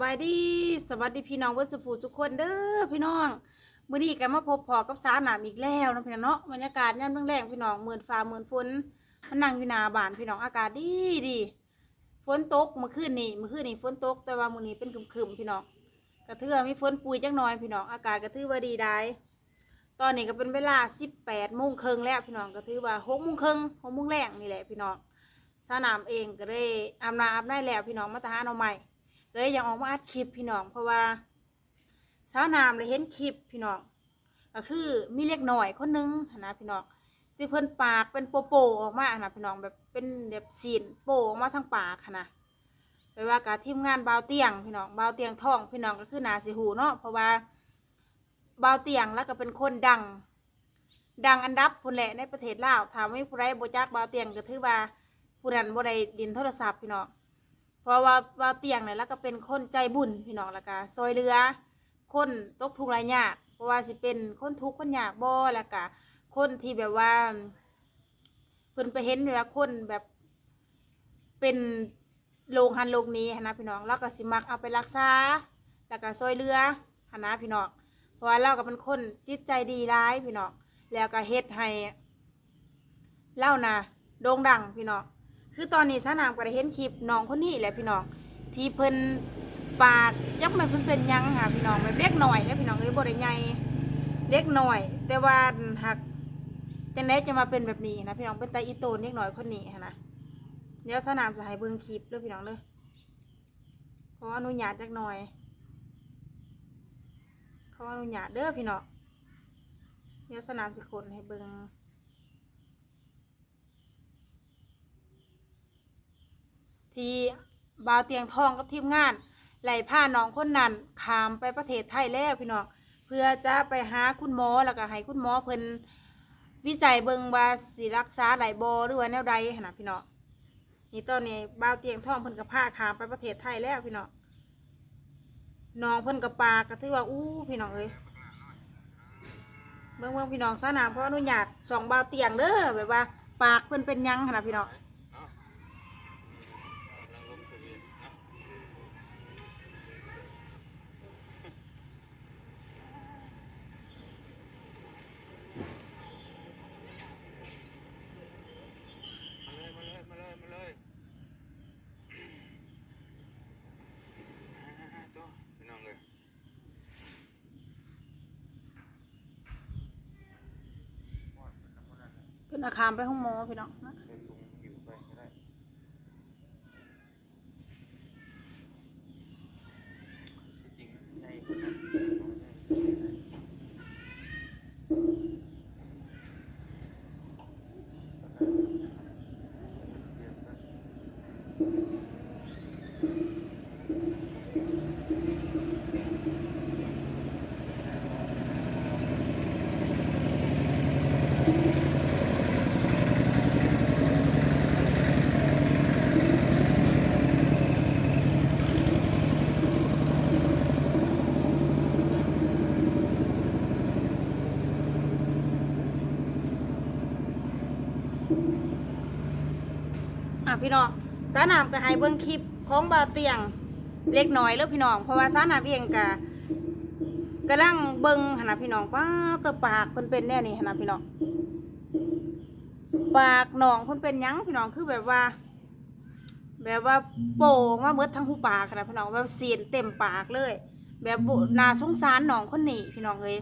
บายดีสวัสดีพี่น้องเวัดสุภูสุกคนเด้อพี่น้องมื้อนี้ก็มาพบพอกับสาหนามอีกแล้วนะพี่น้องเนาะบรรยากาศยามแรงๆพี่น้องหมื่นฟ้าหมื่นฝนมันนั่งอยู่หนาบ้านพี่น้องอากาศดีดีฝนตกเมื่อคืนนี้เมื่อคืนนี้ฝนตกแต่ว่ามื้อนี้เป็นครึมๆพี่น้องกระเทือมีฝนปุยจักหน่อยพี่น้องอากาศกระทือว่าดีได้ตอนนี้ก็เป็นเวลา18โมงครึ่งแล้วพี่น้องก็ถือว่า6โมงครึ่ง6โมงแรงนี่แหละพี่น้องสนามเองก็ได้อาบน้ำอาบได้แล้วพี่น้องมาตาหาเอาใหม่ เลยยังออกมาอัดคลิปพี่น้อง เพราะว่าสาวนามเลยเห็นคลิปพี่น้องก็คือมีเล็กหน่อยคนหนึงนะพี่น้องที่เพิ่นปากเป็นโปโปออกมานะพี่น้องแบบเป็นแบบซีนโปออกมาทางปากหั้นะแปลว่าการทีมงานเบาเตียงพี่น้องเบาเตียงทองพี่น้องก็คือนาสิหูเนาะเพราะว่าเบาเตียงแล้วก็เป็นคนดัง ดังอันดับคนแหละในประเทศลาวถามว่าผู้ใดบ่จักเบาเตียงก็ถือว่าผู้นั้นบ่ได้ดินโทรศัพท์พี่น้อง เพราะว่าว่าเตียงเนี่ยแล้วก็เป็นคนใจบุญพี่น้องแล้วก็ซอยเรือ คนตกทุกข์หลายยากเพราะว่าสิเป็นคนทุกข์คนยากบ่แล้วก็คนที่แบบว่าเพิ่นไปเห็นเวลาคนแบบเป็นโรงหันโรงนี้นะพี่น้องแล้วก็สิมักเอาไปรักษาแล้วก็ซอยเรือหันนะพี่น้องเพราะว่าเราก็เป็นคนจิตใจดีร้ายพี่น้องแล้วก็เฮ็ดให้เล่านะโด่งดังพี่น้อง คือตอนนี้สนามก็ได้เห็นคลิปน้องคนนี้แหละพี่น้อง ที่เพิ่นปากยักมันเพิ่นเป็นยังค่ะพี่น้องแบบเล็กหน่อยนะพี่น้องเอ้ยบ่ได้ใหญ่เล็กหน่อย แต่ว่าหักจังไดจะมาเป็นแบบนี้นะพี่น้องเป็นไตอีโตนเล็กหน่อยคนนี้นะเดี๋ยวสนามจะให้เบิ่งคลิปเด้อพี่น้องเด้อขออนุญาตจักหน่อยขออนุญาตเด้อพี่น้องเดี๋ยวสนามสิคนให้เบิ่ง ที่บาวเตียงทองกับทีมงานไหลผ้าน้องคนนั้นขามไปประเทศไทยแล้วพี่น้องเพื่อจะไปหาคุณหมอแล้วก็ให้คุณหมอเพิ่นวิจัยเบิงว่าสิรักษาไหลบอหรือว่าแนวใดหั่นนะพี่น้องนี่ตอนนี้บาวเตียงทองเพิ่นก็พาขามไปประเทศไทยแล้วพี่น้องน้องเพิ่นกับปากก็ถือว่าอู้พี่น้องเอ้ยเบิ่งเบิ่งพี่น้องซะนะเพราะอนุญาตสองบาวเตียงเด้อแบบว่า ปากเพิ่นเป็นยังหั่นนะพี่น้อง มาเลยมาเลยมาเลยมาเลยอ่าตัวพี่น้องเลย เพิ่ นอาคามไปห้องหมอพี่น้องนะเนถุงหิวไปก็ได้จริงในคนนั้น อะ พี่น้องสานามก็ให้เบิ่งคลิปของบาเตียงเล็กน้อยแล้วพี่น้อง เพราะว่าสานามเองก็กำลังเบิ่งหนนะพี่น้องป้าตะปากเพิ่นเป็นแน่นี่หนนะพี่น้องปากหนองเพิ่นเป็นยังพี่น้องคือแบบว่า แบบว่าโป่งมาเบิดทั้งหูปากนะพี่น้องแบบเสียนเต็มปากเลย แบบนาสงสารหนองคนนี้พี่น้องเอ้ย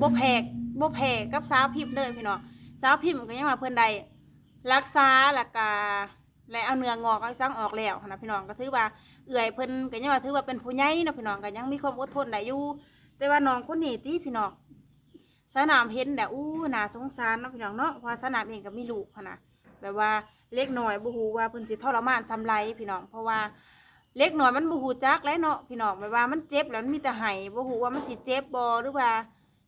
บ่แพกบ่แพกกับสาวพิมพ์เลยพี่น้องสาวพิมพ์ก็ยังว่าเพิ่อนใดรักษาแล้วก็ และเอาเนื้องอกเอาซังออกแล้วนะพี่น้องก็ถือว่าเอื่อยเพิ่นก็ยังว่าถือว่าเป็นผู้ใหญ่นะพี่น้องก็ยังมีความอดทนได้อยู่แต่ว่าน้องคนนี้ที่พี่น้องสนามเห็นแต่อู้น่าสงสารนะพี่น้องเนาะเพราะสนามเองก็มีลูกนะแบบว่าเล็กหน้อยบ่ฮู้ว่าเพิ่นสิทรมานซำไรพี่น้องเพราะว่าเล็กหน้อยมันบ่ฮู้จักแล้วเนาะพี่น้องแบบว่ามันเจ็บแล้วมันมีแต่ไห้บ่ฮู้ว่ามันสิเจ็บบ่หรือว่า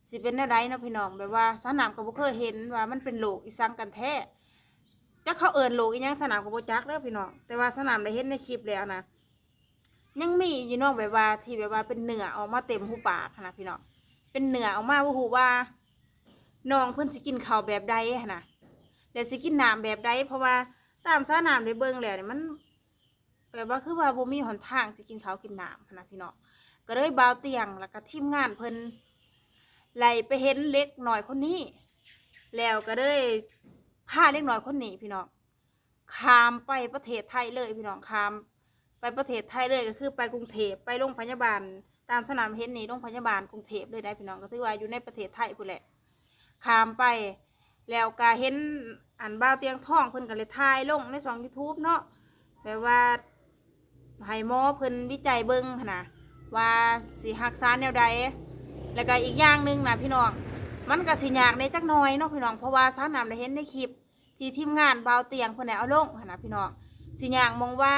สิเป็นอะไรเนาะพี่น้องแบบว่าสนามก็บ่เคยเห็นว่ามันเป็นโรคอีสังกันแท้ จักเขาเอินโลกอีหยังสนามกับโบจักเด้อพี่น้องแต่ว่าสนามได้เห็นในคลิปแล้วนะยังมีอยู่น้องแบบว่าที่แบบว่าเป็นเนื้อออกมาเต็มหูปากนะพี่น้องเป็นเนื้อออกมาว่าหูว่าน้องเพิ่นสิกินข้าวแบบใดหั้นนะแล้วสิกินน้ำแบบใดเพราะว่าตามสนามได้เบิ่งแล้วเนี่ยมันแบบว่าคือว่าบ่มีหนทางสิกินข้าวกินน้ำนะพี่น้องก็เลยบาวเตียงแล้วก็ทีมงานเพิ่นไล่ไปเห็นเล็กหน่อยคนนี้ แล้วก็เลย พาเล็กน่อยคนนี้พี่น้องข้ามไปประเทศไทยเลยพี่น้องข้ามไปประเทศไทยเลยก็คือไปกรุงเทพไปโรงพยาบาล ตามสนามเห็นนี่โรงพยาบาลกรุงเทพเลยได้พี่น้องก็ถือว่าอยู่ในประเทศไทยพุ่นแหละข้ามไปแล้วก็เห็นอันบ้าเตียงทองเพิ่นก็เลยถ่ายลงในช่อง YouTube เนาะแบบว่าให้หมอเพิ่นวิจัยเบิ่งนะว่าสิรักษานแนวใดแล้วก็อีกอย่างหนึ่งนะพี่น้องมันก็สิยากในจักหน่อยเนาะพี่น้องเพราะว่าสาวนำได้เห็นในคลิป ที่ทีมงานเบาเตียงเพิ่นได้เอาลงหันนะพี่น้องสิยากมองว่า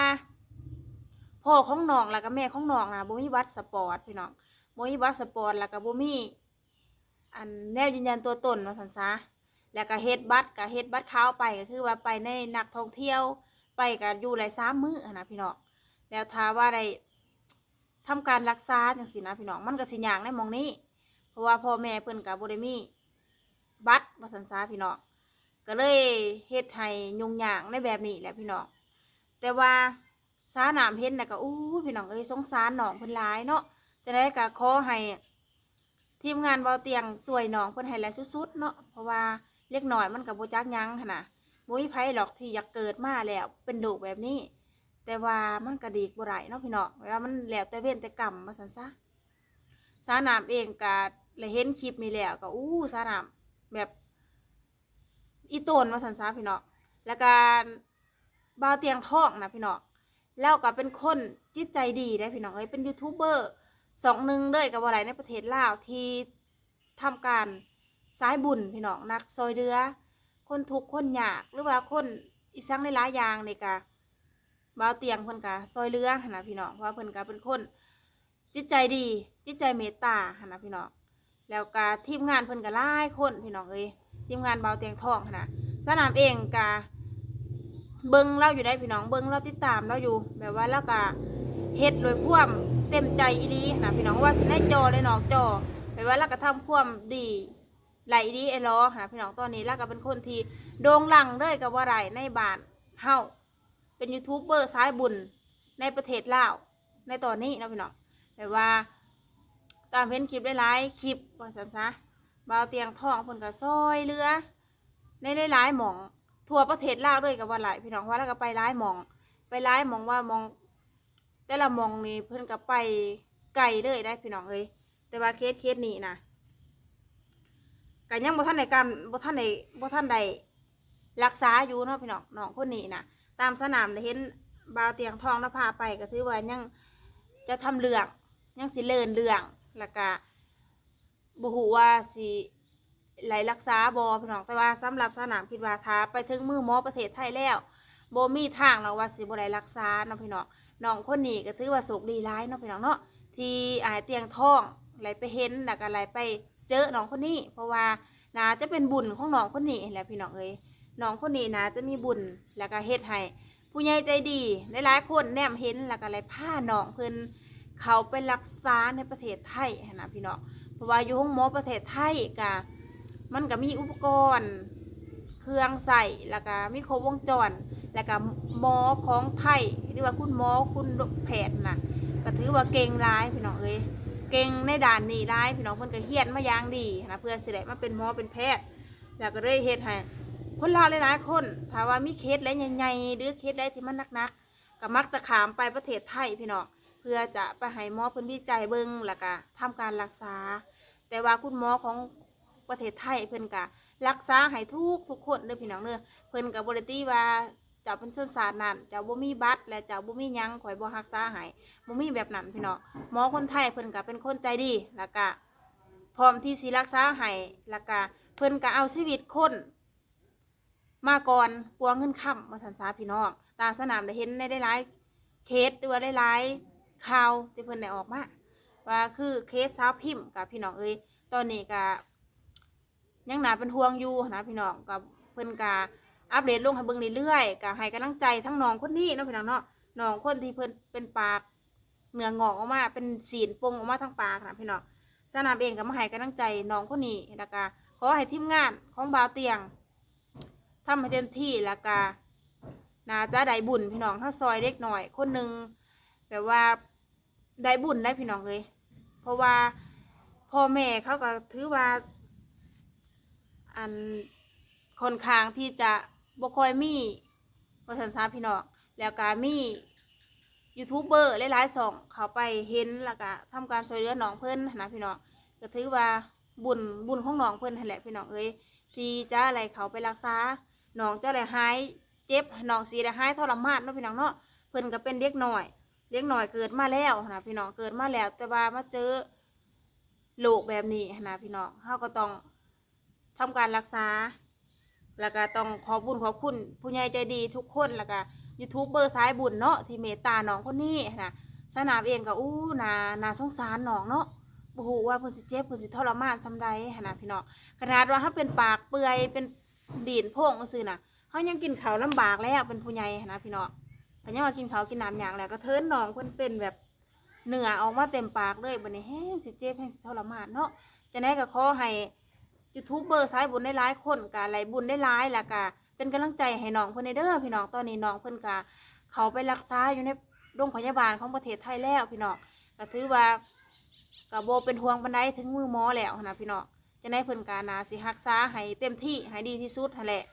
พ่อของน้องแล้วก็แม่ของน้องนะบ่มีบัตรสปอร์ตพี่น้องบ่มีบัตรสปอร์ตแล้วก็บ่มีอันแนวยืนยันตัวตนว่าซั่นซะแล้วก็เฮ็ดบัตรก็เฮ็ดบัตรขาไปก็คือว่าไปในนักท่องเที่ยวไปก็อยู่หลายสามมื้อนะพี่น้องแล้วถ้าว่าได้ทำการรักษาจังซี่นะพี่น้องมันก็สิยากในมองนี้ เพราะว่าพ่อแม่เพิ่นก็บ่ได้มีบัตรว่าซั่นซะพี่น้อง ก็เลยเฮ็ดให้ยุ่งยากในแบบนี้แหละพี่น้องแต่ว่าสาหนามเห็นนะก็อู้พี่น้องเอ้ยสงสารน้องเพิ่นหลายเนาะจะได้ก็ขอให้ทีมงานเบาเตียงสวยน้องเพิ่นให้แลสุดๆเนาะเพราะว่าเล็กหน้อยมันก็บ่จักยังหั่นน่ะบ่มีไผหรอกที่อยากเกิดมาแล้วเป็นลูกแบบนี้ แต่ว่ามันก็ดีกบ่ได้เนาะพี่น้องวลามันแล้วแต่เว้นแต่กรรมว่าซั่นซะสาหนามเองก็เลยเห็นคลิปนี้แล้วก็อู้สาหนามแบบ อีโตนว่าซั่นซะพี่น้องแล้วก็บาวเตียงทองนะพี่น้องแล้วก็เป็นคนจิตใจดีได้พี่น้องเอ้ยเป็นยูทูบเบอร์สองหนึ่งเลยกับอะไรในประเทศลาวที่ทำการสายบุญพี่น้องนักซอยเรือ คนทุกคนยากหรือว่าคนอีสังในหลายยางนี่กะบาวเตียงเพิ่นกะซอยเรือนะพี่น้องเพราะเพิ่นกะเป็นคนจิตใจดีจิตใจเมตตาหนะพี่น้องแล้วก็ทีมงานเพิ่นกะหลายคนพี่น้องเอ้ย ทีมงานเบาเตียงทองนะสนามเองกะเบิ้งเราอยู่ได้พี่น้องเบิ้งเราติดตามเราอยู่ แบบว่าเราก็เฮ็ดโดยควมเต็มใจอีดีนะพี่น้องว่าสิได้จอเลยนอกจอแบบว่าเราก็ทำควมดีไหลดีไอ้ล้อนะพี่น้องตอนนี้เราก็เป็นคนที่โด่งดังเลยกับว่าไรในบ้านเฮาเป็นยูทูบเบอร์สายบุญในประเทศลาวในตอนนี้นะพี่น้องแบบว่าตามเห็นคลิปหลายๆคลิปว่าสันซะ บาวเตียงทองเพิ่นก็ซอยเรือในหลายๆหม่อง ทั่วประเทศลาวด้วยกับว่าหลายพี่น้องว่าแล้วก็ไปร้ายหมอง ไปร้ายหมองว่ามอง แต่ละหมองนี่เพิ่นก็ไปไกลเลยได้พี่น้องเอ้ยแต่ว่าเคสเคสนี้นะก็ยังบ่ทันในการบ่ทันในบ่ทันใดรักษาอยู่เนาะพี่น้องน้องคนนี้นะตามสนามได้เห็นบาวเตียงทองนภาไปก็ถือว่ายังจะทำเรื่องยังสิเลินเรื่องแล้วก็ บ่ฮู้ว่าสิไหลรักษาบอพี่น้องแต่ว่าสำหรับสนามคิดว่าถ้าไปถึงมือหมอประเทศไทยแล้วโบมีทางเราว่าสิบ่ได้รักษาเนาะพี่น้องน้องคนนี้ก็ถือว่าโชคดีร้ายเนาะพี่น้องเนาะที่อายเตียงท้องไหลไปเห็นแล้วก็ไหลไปเจอน้องคนนี้ เพราะว่านาจะเป็นบุญของน้องคนนี้แหละพี่น้องเอ้ยน้องคนนี้นาจะมีบุญแล้วก็เฮ็ดให้ผู้ใหญ่ใจดีหลายๆคนแนมเห็นแล้วก็ไหลพาน้องเพิ่นเขาไปรักษาในประเทศไทยนะพี่น้อง ราะว่าอยู่ห้องหมอประเทศไทยกะมันก็มีอุปกรณ์ เครื่องใส่แล้วก็มีครบวงจร แล้วก็หมอของไทยหรือว่าคุณหมอคุณแพทย์น่ะก็ถือว่าเก่งร้ายพี่น้องเอ้ยเก่งในด่านนี้ร้ายพี่น้องเพิ่นก็เฮียนมาอย่างดีนะเพื่อสิได้มาเป็นหมอเป็นแพทย์แล้วก็ได้เฮ็ดให้คนลาวหลายๆคนถ้าว่ามีเคสอะไรใหญ่ๆหรือเคสอะไรที่มันหนักๆก็มักจะขามไปประเทศไทยพี่น้องเพื่อจะไปให้หมอเพิ่นวิจัยเบิ่งแล้วก็ทำการรักษา แต่ว่าคุณหมอของประเทศไทยเพิ่นกะรักษาให้ทุกทุกคนเด้อพี่น้องเด้อเพิ่นกับบริตี้ว่าเจ้าเป็นเส้นสาดนั่นเจ้าบ่มีบัตรและเจ้าบ่มีหยังข่อยบ่รักษาให้บ่มีแบบนั้นพี่น้องหมอคนไทยเพิ่นก็เป็นคนใจดีแล้วก็พร้อมที่สิรักษาให้แล้วก็เพิ่นก็เอาชีวิตคนมาก่อนกลัวเงินค้ำมาสันสาพี่น้องตามสนามได้เห็นในได้หลายเคสหรือว่าได้หลายข่าวที่เพิ่นได้ออกมา ว่าคือเคสสาวพิมพ์กับพี่น้องเอ้ยตอนนี้ก็ยังหนาเป็นห่วงอยู่นะพี่น้องกับเพิ่นกาอัปเดตลงให้เบิ่งเรื่อยๆกะให้กำลังใจทั้งน้องคนนี้เนาะพี่น้องเนาะน้องคนที่เพิ่นเป็นปากเนื้องอกออกมาเป็นสีนปงออกมาทั้งปากนะพี่น้องสนามเองก็มาให้กำลังใจน้องคนนี้แล้วก็ขอให้ทีมงานของบาวเตียงทำให้เต็มที่แล้วก็นาจะได้บุญพี่น้องถ้าซอยเล็กหน่อย คนหนึ่งแบบว่าได้บุญได้พี่น้องเลย เพราะว่าพ่อแม่เขาก็ถือว่า อันค่อนข้างที่จะบ่ค่อยมีประสันซาพี่น้องแล้วก็มียูทูบเบอร์หลายๆสองเขาไปเห็นแล้วก็ทำการช่วยเหลือน้องเพิ่นหั้นนะพี่น้องก็ถือว่าบุญบุญของน้องเพิ่นนั่นแหละพี่น้องเอ้ยที่จะอะไรเขาไปรักษาน้องจะอะไรหายเจ็บน้องสีได้หายทรมานเนาะพี่น้องเนาะเพิ่อนก็เป็นเด็กหน่อย เด็กหน่อยเกิดมาแล้วนะพี่น้องเกิดมาแล้ว แต่ว่ามาเจอโรคแบบนี้นะพี่น้องเขาก็ต้องทำการรักษา แล้วก็ต้องขอบุญขอบคุณผู้ใหญ่ใจดีทุกคนแล้วก็ยูทูบเบอร์สายบุญเนาะที่เมตตาน้องคนนี้นะสนามเองก็อู้นานาสงสารน้องเนาะบ่ฮู้ว่าเพิ่นสิเจ็บเพิ่นสิทรมานซำใดนน่ะพี่น้องขนาดว่าเฮาเป็นปากเปื่อยเป็นดีนโพ่งซื่อน่ะเฮายังกินข้าวลำบากแล้วเป็นผู้ใหญ่นะพี่น้อง ก็ยังว่ากินข้าวกินน้ำหยังแล้วก็เทินน้องเพิ่นเป็นแบบเหงื่อออกมาเต็มปากเลยบัดนี้แฮงสิเจ็บแฮงสิทรมานเนาะจังได๋ก็ขอให้ยูทูบเบอร์สายบุญได้หลายคนกะไหลบุญได้หลายแล้วกะเป็นกำลังใจให้น้องเพิ่นในเด้อพี่น้องตอนนี้น้องเพิ่นกะเขาไปรักษาอยู่ในโรงพยาบาลของประเทศไทยแล้วพี่น้องก็ถือว่ากะโบเป็นห่วงบันไดถึงมือหมอแล้วนะพี่น้องจะได้เพิ่นกานาสิรักษาให้เต็มที่ให้ดีที่สุดหั่นแหละ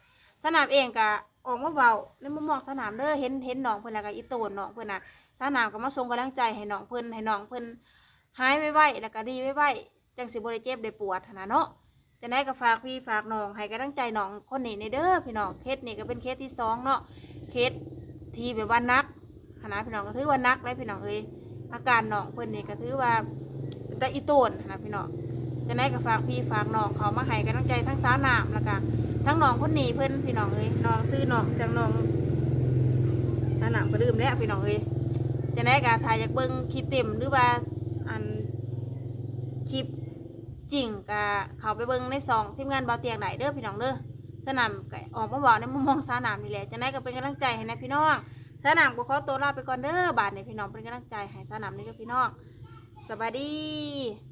สนามเองกะออกมาเบาในมุมมองสนามเด้อเห็นเห็นน้องเพิ่นแล้วก็อีโตนน้องเพิ่นน่ะสนามก็มาส่งกำลังใจให้น้องเพิ่นให้น้องเพิ่นหายไวๆแล้วก็ดีไวๆจังสิบ่ได้เจ็บได้ปวดนะเนาะจะได้ก็ฝากพี่ฝากน้องให้กำลังใจน้องคนนี้ในเด้อพี่น้องเคสนี่ก็เป็นเคสที่สองเนาะเคสที่แบบว่านักหนนะพี่น้องก็ถือว่านักเลยพี่น้องเอ้ยอาการน้องเพิ่นนี่ก็ถือว่าเป็นตาอีโตนนนะพี่น้องจะได้ก็ฝากพี่ฝากน้องเขามาให้กำลังใจทั้งสาวน้ำแล้วก็ ทั้งน้องคนนี้เพิ่อนพี่น้องเอ้ยน้องซื้อน้องเสียงน้องสน้ำก็ลืมแล้วพี่น้องเอ้ยจะได้ก็ถ่ายจากเบิ้งคลิปเต็มหรือว่าอันคลิปจริงก็เขาไปเบิ่งในซองทีมงานเบาเตียงไหนเด้อพี่น้องเด้อสนามก็ออกมาบอกในมุมมองสนามนี่แหละจะได้ก็เป็นกำลังใจให้นะพี่น้องสนามก็ขอตัวลาไปก่อนเด้อบาทในพี่น้องเป็นกำลังใจให้สนามนี่เด้อพี่น้องสวัสดี